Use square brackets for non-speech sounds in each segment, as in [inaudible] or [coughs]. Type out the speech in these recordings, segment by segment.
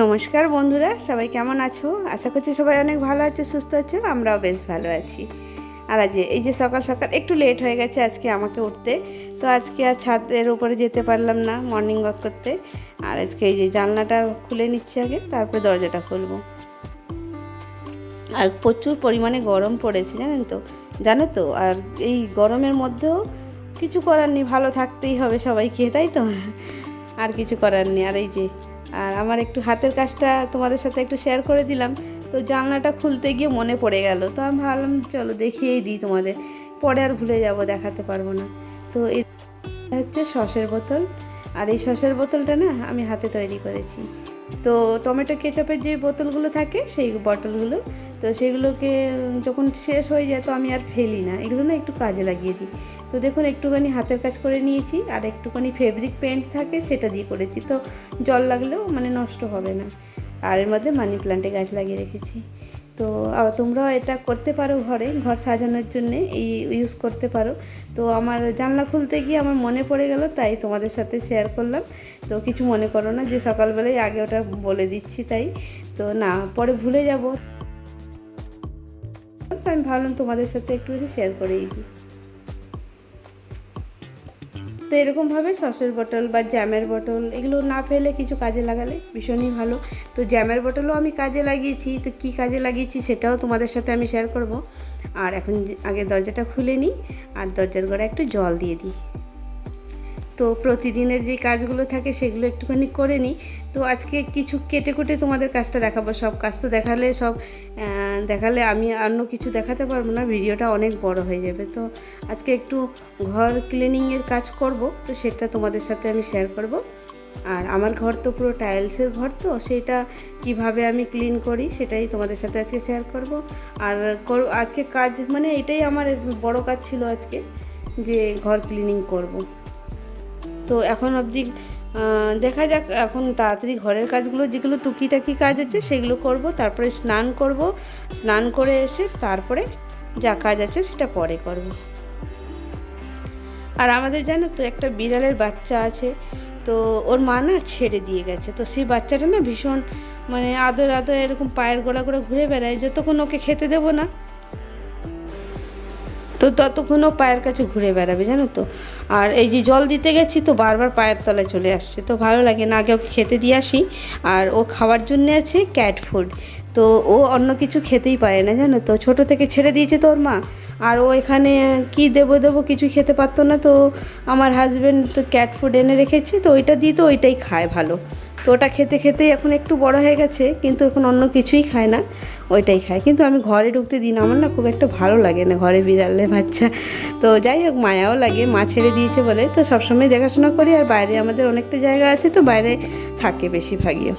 নমস্কার বন্ধুরা, সবাই কেমন আছো? আশা করছি সবাই অনেক ভালো আছো, সুস্থ আছো, আমরাও বেশ ভালো আছি। আর আজ এই যে সকাল সকাল, একটু লেট হয়ে গেছে আজকে আমাকে উঠতে, তো আজকে আর ছাদের উপরে যেতে পারলাম না মর্নিং ওয়াক করতে। আর আজকে এই যে জানলাটা খুলে নিচ্ছি আগে, তারপরে দরজাটা খুলবো। আর প্রচুর পরিমাণে গরম পড়েছে, জানেন তো? জানো তো? আর এই গরমের মধ্যেও কিছু করার নেই, ভালো থাকতেই হবে সবাইকে, তাই তো? আর কিছু করার নেই। আর এই যে আর আমার একটু হাতের কাজটা তোমাদের সাথে একটু শেয়ার করে দিলাম। তো জানলাটা খুলতে গিয়ে মনে পড়ে গেল। তো আমি ভাবলাম, চলো দেখিয়েই দিই তোমাদের। পরে আর ভুলে যাব, দেখাতে পারব না। তো এই হচ্ছে সসের বোতল। আর এই সসের বোতলটা না আমি হাতে তৈরি করেছি। তো টমেটো কেচাপের যে বোতলগুলো থাকে, সেই বটলগুলো তো সেগুলোকে যখন শেষ হয়ে যায় তো আমি আর ফেলি না। এগুলো না একটু কাজে লাগিয়ে দিই। তো দেখুন, একটুখানি হাতের কাজ করে নিয়েছি, আর একটুখানি ফেব্রিক পেন্ট থাকে সেটা দিয়ে করেছি। তো জল লাগলেও মানে নষ্ট হবে না। আর এর মধ্যে মানি প্লান্টে গাছ লাগিয়ে রেখেছি। তো তোমরাও এটা করতে পারো ঘরে, ঘর সাজানোর জন্য এই ইউজ করতে পারো। তো আমার জানলা খুলতে গিয়ে আমার মনে পড়ে গেল, তাই তোমাদের সাথে শেয়ার করলাম। তো কিছু মনে করো না, যে সকালবেলায় আগে ওটা বলে দিচ্ছি তাই। তো না, পরে ভুলে যাব। তো আমি ভাবলাম তোমাদের সাথে একটু শেয়ার করেই দিই। তো এরকমভাবে সসের বটল বা জ্যামের বটল এগুলো না ফেলে কিছু কাজে লাগালে ভীষণই ভালো। তো জ্যামের বটলও আমি কাজে লাগিয়েছি, তো কি কাজে লাগিয়েছি সেটাও তোমাদের সাথে আমি শেয়ার করব। আর এখন আগে দরজাটা খুলে নিই, আর দরজার গড়ে একটু জল দিয়ে দিই। তো প্রতিদিনের যে কাজগুলো থাকে সেগুলো একটুখানি করে নিই। তো আজকে কিছু কেটে কুটে তোমাদের কাজটা দেখাবো। সব কাজ তো দেখালে সব দেখালে আমি অন্য কিছু দেখাতে পারব না, ভিডিওটা অনেক বড় হয়ে যাবে। তো আজকে একটু ঘর ক্লিনিংয়ের কাজ করব, তো সেটা তোমাদের সাথে আমি শেয়ার করব। আর আমার ঘর তো পুরো টাইলসের ঘর তো, সেটা কীভাবে আমি ক্লিন করি সেটাই তোমাদের সাথে আজকে শেয়ার করব। আর আজকে কাজ মানে এটাই আমার বড় কাজ ছিল আজকে, যে ঘর ক্লিনিং করব। তো এখন অবধি দেখা যাক এখন তাড়াতাড়ি ঘরের কাজগুলো, যেগুলো টুকিটাকি কাজ আছে সেগুলো করব, তারপরে স্নান করব। স্নান করে এসে তারপরে যা কাজ আছে সেটা পরে করব। আর আমাদের জানো তো একটা বিড়ালের বাচ্চা আছে, তো ওর মা না ছেড়ে দিয়ে গেছে, তো সেই বাচ্চাটা না ভীষণ মানে আদর আদর, এরকম পায়ের গোড়া করে ঘুরে বেড়ায়, যতক্ষণ ওকে খেতে দেবো না তো ততক্ষণ ও পায়ের কাছে ঘুরে বেড়াবে, জানো তো। আর এই যে জল দিতে গেছি তো বারবার পায়ের তলায় চলে আসছে, তো ভালো লাগে না। আগে ওকে খেতে দিয়ে আসি। আর ও খাওয়ার জন্য আছে ক্যাট ফুড তো ও অন্য কিছু খেতেই পারে না, জানো তো। ছোট থেকে ছেড়ে দিয়েছে তোর মা। আর ও এখানে কি দেবো দেবো কিছু খেতে পারতো না, তো আমার হাজব্যান্ড তো ক্যাট ফুড এনে রেখেছে, তো ওইটা দিয়ে তো ওইটাই খায় ভালো। তো ওটা খেতে খেতেই এখন একটু বড় হয়ে গেছে, কিন্তু এখন অন্য কিছুই খায় না, ওইটাই খায়। কিন্তু আমি ঘরে ঢুকতে দিই না, আমার না খুব একটা ভালো লাগে না ঘরে বিড়ালে বাচ্চা। তো যাই হোক, মায়াও লাগে, মা ছেড়ে দিয়েছে বলে। তো সবসময় দেখাশোনা করি, আর বাইরে আমাদের অনেকটা জায়গা আছে, তো বাইরে থাকে বেশিরভাগইও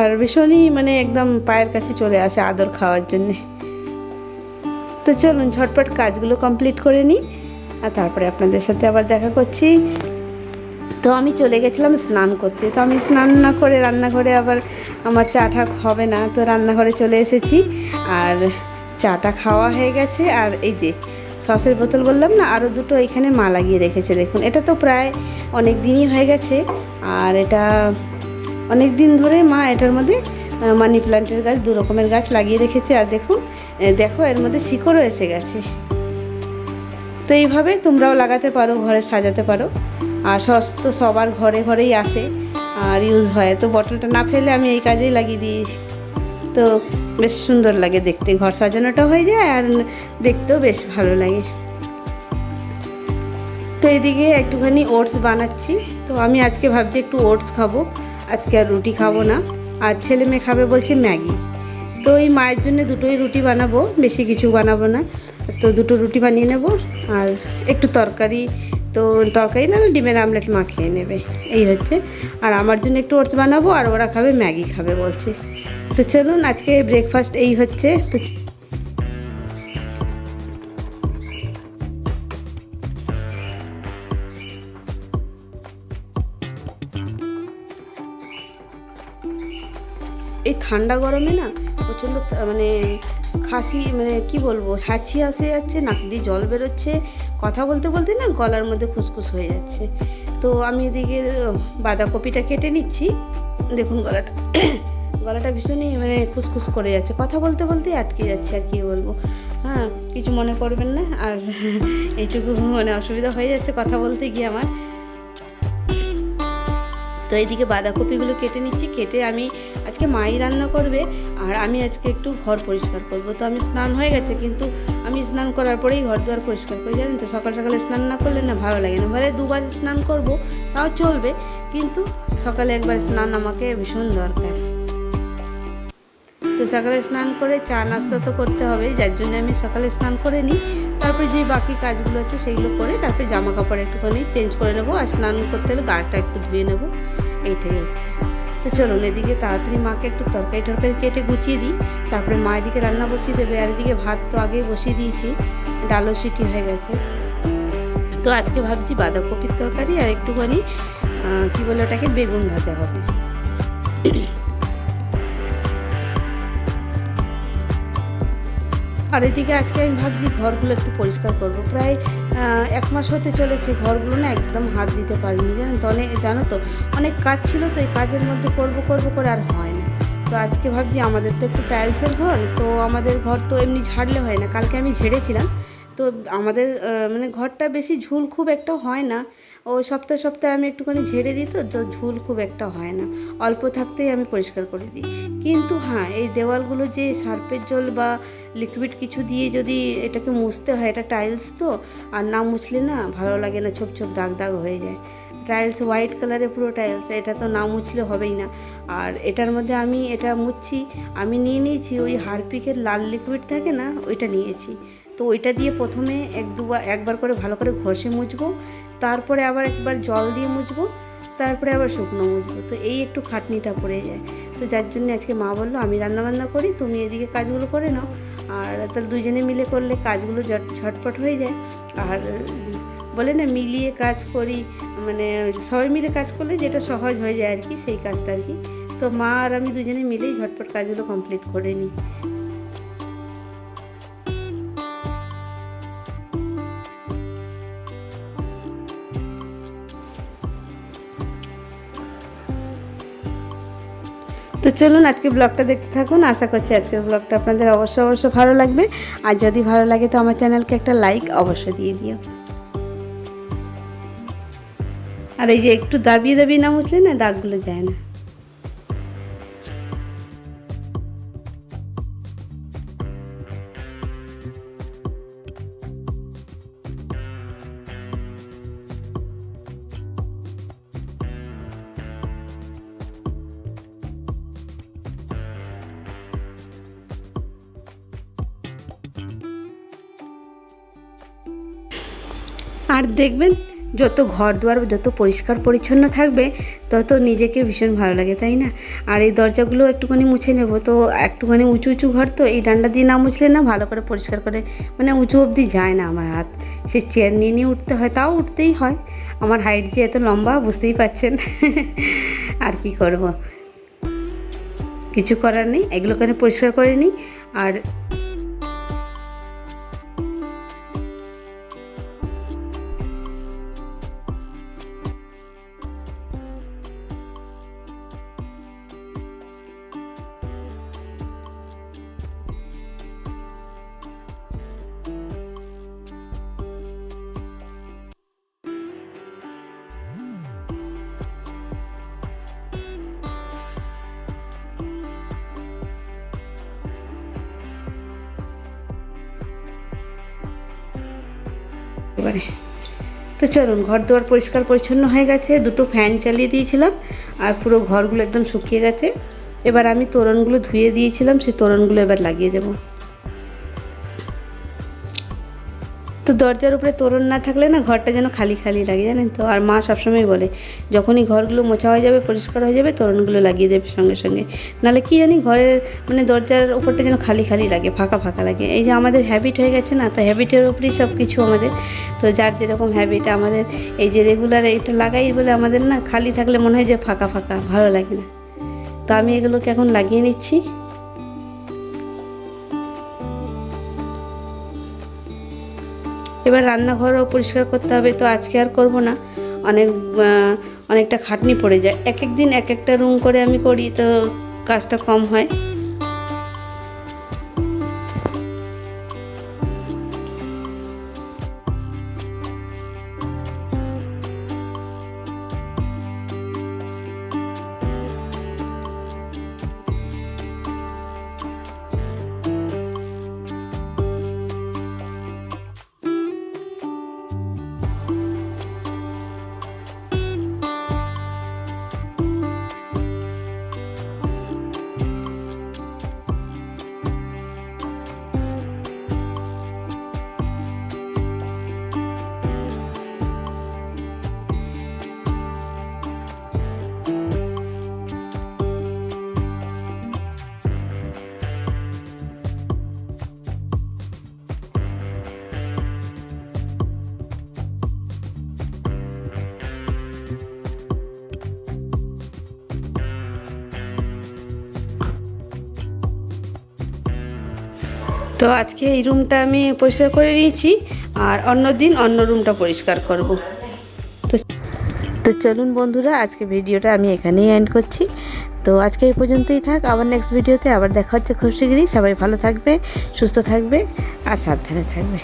আর ভীষণই মানে একদম পায়ের কাছে চলে আসে আদর খাওয়ার জন্যে। তো চলুন, ঝটপট কাজগুলো কমপ্লিট করে নিই, আর তারপরে আপনাদের সাথে আবার দেখা করছি। তো আমি চলে গেছিলাম স্নান করতে। তো আমি স্নান না করে রান্নাঘরে আবার আমার চা ঠাক হবে না। তো রান্নাঘরে চলে এসেছি আর চাটা খাওয়া হয়ে গেছে। আর এই যে সসের বোতল বললাম না আরও দুটো এখানে মা লাগিয়ে রেখেছে, দেখুন। এটা তো প্রায় অনেক দিনই হয়ে গেছে। আর এটা অনেক দিন ধরে মা এটার মধ্যে মানি প্ল্যান্টের গাছ, দু রকমের গাছ লাগিয়ে রেখেছে। আর দেখুন দেখো, এর মধ্যে শিকড়ও এসে গেছে। তো এইভাবে তোমরাও লাগাতে পারো, ঘরে সাজাতে পারো। আর সস তো সবার ঘরে ঘরেই আসে আর ইউজ হয়। তো বটলটা না ফেলে আমি এই কাজেই লাগিয়ে দিই। তো বেশ সুন্দর লাগে দেখতে। ঘর সাজানোটা হয়ে যায় আর দেখতেও বেশ ভালো লাগে। তো এদিকে একটুখানি ওটস বানাচ্ছি। তো আমি আজকে ভাবছি একটু ওটস খাব। আজকে আর রুটি খাব না। আর ছেলে মেয়ে খাবে বলছে ম্যাগি। তো এই মায়ের জন্য দুটোই রুটি বানাবো। বেশি কিছু বানাবো না। তো দুটো রুটি বানিয়ে নেব। আর একটু তরকারি তো তরকারি না ডিমের আমলেট মাখিয়ে নেবে। এই হচ্ছে। আর আমার জন্য একটু ওটস বানাবো আর ওরা খাবে, ম্যাগি খাবে বলছে। তো চলুন, আজকে ব্রেকফাস্ট এই হচ্ছে। তো এই ঠান্ডা গরমে না প্রচণ্ড মানে খাসি মানে কি বলব, হ্যাচি আসে যাচ্ছে, নাক দিয়ে জল বেরোচ্ছে, কথা বলতে বলতে না গলার মধ্যে খুসখুস হয়ে যাচ্ছে। তো আমি এদিকে বাঁধাকপিটা কেটে নিচ্ছি। দেখুন গলাটা [coughs] গলাটা ভীষণই মানে খুসখুস করে যাচ্ছে, কথা বলতে বলতেই আটকে যাচ্ছে আর কী বলব। হ্যাঁ কিছু মনে করবেন না, আর [laughs] এইটুকু মানে অসুবিধা হয়ে যাচ্ছে কথা বলতে গিয়ে আমার। তো এইদিকে বাঁধাকপিগুলো কেটে নিচ্ছি, কেটে আমি আজকে মাই রান্না করবে আর আমি আজকে একটু ঘর পরিষ্কার করব। তো আমি স্নান হয়ে গেছে, কিন্তু আমি স্নান করার পরেই ঘর দুয়ার পরিষ্কার করি, জানেন তো? সকাল সকালে স্নান না করলে না ভালো লাগে না। বলে দুবার স্নান করব, তাও চলবে, কিন্তু সকালে একবার স্নান আমাকে ভীষণ দরকার। তো সকালে স্নান করে চা নাস্তা তো করতে হবে যার জন্য আমি সকালে স্নান করে নিই। তারপরে যে বাকি কাজগুলো আছে সেগুলো করে তারপরে জামা কাপড় একটুখানি চেঞ্জ করে নেব আর স্নান করতে হলে গাটা একটু ধুয়ে নেব। এইটাই হচ্ছে। তো চলুন এদিকে তাড়াতাড়ি মাকে একটু তরকারি টরকারি কেটে গুছিয়ে দিই। তারপরে মা এদিকে রান্না বসিয়ে দেবে, আর এদিকে ভাত তো আগেই বসিয়ে দিয়েছি। ডালও সিটি হয়ে গেছে। তো আজকে ভাবছি বাঁধাকপির তরকারি আর একটুখানি কী বলে ওটাকে বেগুন ভাজা হবে। আর এদিকে আজকে আমি ভাবছি ঘরগুলো একটু পরিষ্কার করব। প্রায় এক মাস হতে চলেছে ঘরগুলো না একদম হাত দিতে পারিনি। জানেন তো অনেক জানো তো, অনেক কাজ ছিল তো, এই কাজের মধ্যে করব করব করে আর হয় না। তো আজকে ভাবছি আমাদের তো একটু টাইলসের ঘর, তো আমাদের ঘর তো এমনি ঝাড়লে হয় না। কালকে আমি ঝেড়েছিলাম, তো আমাদের মানে ঘরটা বেশি ঝুল খুব একটা হয় না। ও সপ্তাহে সপ্তাহে আমি একটুখানি ঝেড়ে দিই তো তো ঝুল খুব একটা হয় না। অল্প থাকতেই আমি পরিষ্কার করে দিই। কিন্তু হ্যাঁ এই দেওয়ালগুলো যে সার্ফের জল বা লিকুইড কিছু দিয়ে যদি এটাকে মুছতে হয়, এটা টাইলস তো, আর না মুছলে না ভালো লাগে না, ছোপ ছোপ দাগ দাগ হয়ে যায়। টাইলস হোয়াইট কালারের পুরো টাইলস এটা তো না মুছলে হবেই না। আর এটার মধ্যে আমি এটা মুছছি, আমি নিয়ে নিয়েছি, ওই হারপিকের লাল লিকুইড থাকে না, ওইটা নিয়েছি। তো ওইটা দিয়ে প্রথমে এক দুবার, একবার করে ভালো করে ঘষে মুছবো। তারপরে আবার একবার জল দিয়ে মুছবো, তারপরে আবার শুকনো মুছবো। তো এই একটু খাটনিটা পড়ে যায়। তো যার জন্য আজকে মা বলল, আমি রান্নাবান্না করি, তুমি এদিকে কাজগুলো করে নাও। আর তাহলে দুজনে মিলে করলে কাজগুলো ঝট- ঝটপট হয়ে যায়। আর বলে না, মিলিয়ে কাজ করি। মানে সবাই মিলে কাজ করলে যেটা সহজ হয়ে যায় আর কি, সেই কাজটা আর কি। তো মা আর আমি দুজনে মিলেই ঝটপট কাজগুলো কমপ্লিট করে নিই। তো চলুন আজকে ব্লগটা দেখতে থাকুন। আশা করছি আজকের ব্লগটা আপনাদের অবশ্যই অবশ্যই ভালো লাগবে। আর যদি ভালো লাগে তো আমার চ্যানেলকে একটা লাইক অবশ্যই দিয়ে দিও। আর এই যে একটু দাবিয়ে দাবিয়ে না মুছলে না দাগগুলো যায় না। আর দেখবেন যত ঘর দুয়ার, যত পরিষ্কার পরিচ্ছন্ন থাকবে, তত নিজেকে ভীষণ ভালো লাগে, তাই না? আর এই দরজাগুলো একটুখানি মুছে নেব। তো একটুখানি উঁচু উঁচু ঘর তো, এই ডান্ডা দিয়ে না মুছলে না ভালো করে পরিষ্কার করে মানে উঁচু অবধি যায় না আমার হাত। সে চেয়ার নিয়ে নিয়ে উঠতে হয়, তাও উঠতেই হয়। আমার হাইট যে এত লম্বা, বুঝতেই পাচ্ছেন। [laughs] আর কি করব? কিছু করার নেই, এগুলোকে আমি পরিষ্কার করে নিই। আর এবারে তো চলুন, ঘর দুয়ার পরিষ্কার পরিচ্ছন্ন হয়ে গেছে, দুটো ফ্যান চালিয়ে দিয়েছিলাম আর পুরো ঘরগুলো একদম শুকিয়ে গেছে। এবার আমি তোরণগুলো ধুয়ে দিয়েছিলাম, সেই তোরণগুলো এবার লাগিয়ে দেবো। দরজার উপরে তোরণ না থাকলে না ঘরটা যেন খালি খালি লাগে, জানেন তো? আর মা সবসময় বলে, যখনই ঘরগুলো মোছা হয়ে যাবে, পরিষ্কার হয়ে যাবে, তোরণগুলো লাগিয়ে দেবে সঙ্গে সঙ্গে। নাহলে কি জানি ঘরের মানে দরজার উপরটা যেন খালি খালি লাগে, ফাঁকা ফাঁকা লাগে। এই যে আমাদের হ্যাবিট হয়ে গেছে না, তো হ্যাবিটের উপরেই সব কিছু আমাদের। তো যার যেরকম হ্যাবিট আমাদের এই যে রেগুলার এইটা লাগাই বলে আমাদের না, খালি থাকলে মনে হয় যে ফাঁকা ফাঁকা, ভালো লাগে না। তো আমি এগুলোকে এখন লাগিয়ে নিচ্ছি। এবার রান্নাঘরও পরিষ্কার করতে হবে, তো আজকে আর করব না। অনেক অনেকটা খাটনি পড়ে যায়। এক এক দিন এক একটা রুম করে আমি করি, তো কাজটা কম হয়। তো আজকে এই রুমটা আমি পরিষ্কার করে নিয়েছি আর অন্য দিন অন্য রুমটা পরিষ্কার করব। তো তো চলুন বন্ধুরা, আজকে ভিডিওটা আমি এখানেই এন্ড করছি। তো আজকে এই পর্যন্তই থাক, আবার নেক্সট ভিডিওতে আবার দেখা হচ্ছে খুব শীঘ্রই সবাই ভালো থাকবে, সুস্থ থাকবে, আর সাবধানে থাকবে।